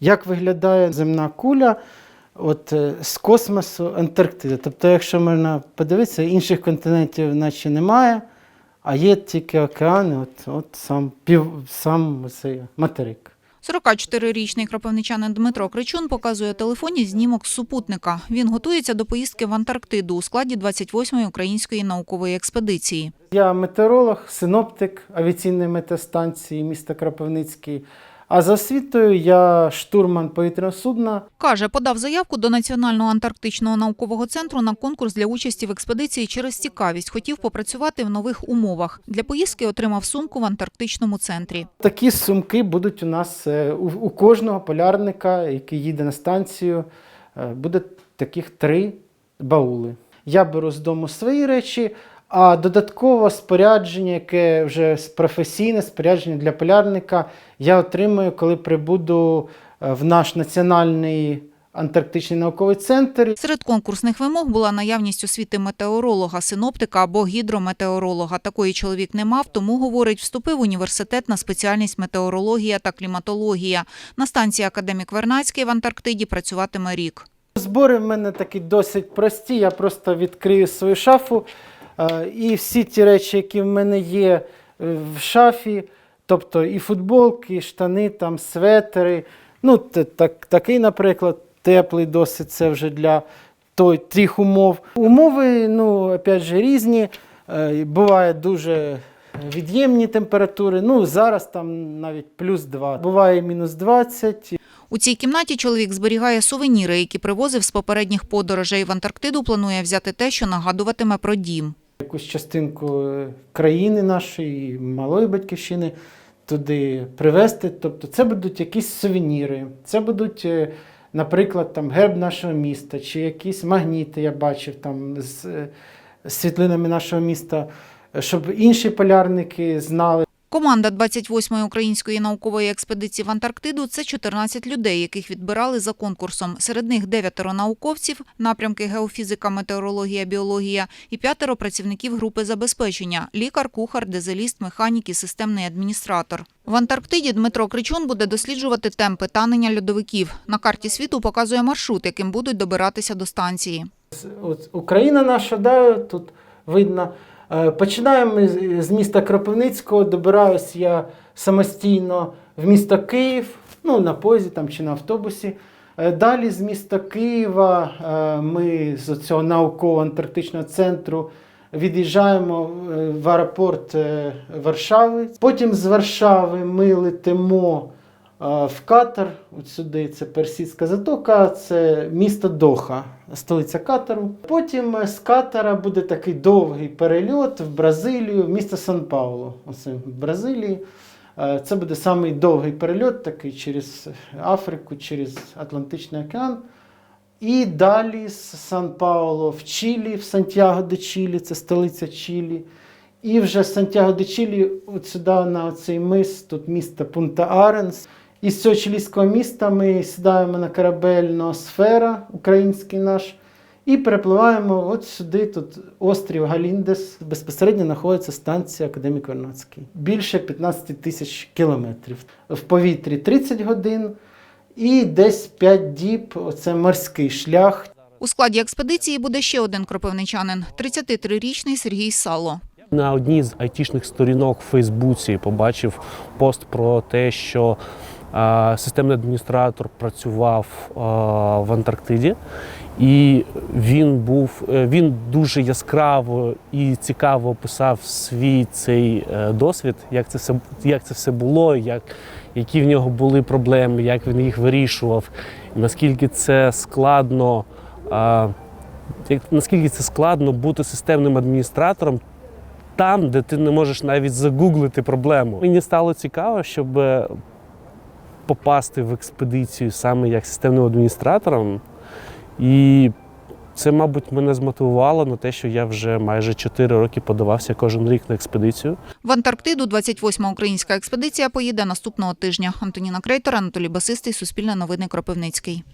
як виглядає земна куля от, е, з космосу Антарктиди. Тобто, якщо можна подивитися, інших континентів наче немає, а є тільки океани, от, от сам, пів, сам цей материк. 44-річний кропивничанин Дмитро Кричун показує телефоні знімок з супутника. Він готується до поїздки в Антарктиду у складі 28-ї української наукової експедиції. Я метеоролог, синоптик авіаційної метеостанції міста Кропивницький. А за освітою я штурман повітряного судна. Каже, подав заявку до Національного антарктичного наукового центру на конкурс для участі в експедиції через цікавість. Хотів попрацювати в нових умовах. Для поїздки отримав сумку в антарктичному центрі. Такі сумки будуть у нас е, у, кожного полярника, який їде на станцію. е, Буде таких три баули. Я беру з дому свої речі, а додатково спорядження, яке вже професійне спорядження для полярника, я отримую, коли прибуду е, в наш національний антарктичний науковий центр. Серед конкурсних вимог була наявність освіти метеоролога, синоптика або гідрометеоролога. Такої чоловік не мав, тому, говорить, вступив в університет на спеціальність метеорологія та кліматологія. На станції Академік Вернацький в Антарктиді працюватиме рік. Збори в мене такі досить прості. Я просто відкрию свою шафу. Е, І всі ті речі, які в мене є е, в шафі, тобто і футболки, і штани, там, светери. Ну, так, такий, наприклад, теплий досить це вже для той, тих умов. Умови, ну, опять же, різні. Е, Буває дуже від'ємні температури. Ну, зараз там навіть плюс 2. Буває мінус 20. У цій кімнаті чоловік зберігає сувеніри, які привозив з попередніх подорожей. В Антарктиду планує взяти те, що нагадуватиме про дім. Якусь частинку е, країни нашої, малої батьківщини туди привезти. Тобто це будуть якісь сувеніри, це будуть, е, наприклад, там герб нашого міста, чи якісь магніти, я бачив там з е, світлинами нашого міста, щоб інші полярники знали. Команда 28-ї української наукової експедиції в Антарктиду – це 14 людей, яких відбирали за конкурсом. Серед них дев'ятеро науковців, напрямки геофізика, метеорологія, біологія і п'ятеро працівників групи забезпечення – лікар, кухар, дизеліст, механік і системний адміністратор. В Антарктиді Дмитро Кричун буде досліджувати темпи танення льодовиків. На карті світу показує маршрут, яким будуть добиратися до станції. От Україна наша, да, тут видно. Е, Починаємо з- міста Кропивницького, добираюсь я самостійно в місто Київ, ну, на поїзді там, чи на автобусі. Е, Далі з міста Києва е, ми з цього наукового антарктичного центру від'їжджаємо в аеропорт Варшави. Потім з Варшави ми летимо в Катар, от сюди це Персидська затока, це місто Доха, столиця Катару. Потім з Катара буде такий довгий перельот в Бразилію, місто Сан-Пауло. Оце в Бразилії. Це буде самий довгий перельот, такий через Африку, через Атлантичний океан. І далі з Сан-Пауло в Чилі, в Сантьяго де Чилі, це столиця Чилі. І вже з Сантьяго де Чилі, от сюди на цей мис, тут місто Пунта Аренс. І з цього чилійського міста ми сідаємо на корабель Ноосфера, український наш, і перепливаємо от сюди, тут острів Галіндес. Безпосередньо знаходиться станція Академік Вернадський. Більше 15 тисяч кілометрів. В повітрі 30 годин і десь 5 діб оце морський шлях. У складі експедиції буде ще один кропивничанин – 33-річний Сергій Сало. На одній з айтішних сторінок в Фейсбуці побачив пост про те, що системний адміністратор працював в Антарктиді, і він був е, він дуже яскраво і цікаво описав свій цей е, досвід, як це все як це все було, як, які в нього були проблеми, як він їх вирішував, наскільки це складно. Наскільки це складно бути системним адміністратором там, де ти не можеш навіть загуглити проблему. Мені стало цікаво, щоб е, попасти в експедицію саме як системним адміністратором. І це, мабуть, мене змотивувало на те, що я вже майже 4 роки подавався кожен рік на експедицію. В Антарктиду 28-ма українська експедиція поїде наступного тижня. Антоніна Крейтор, Анатолій Басистий, Суспільне новини Кропивницький.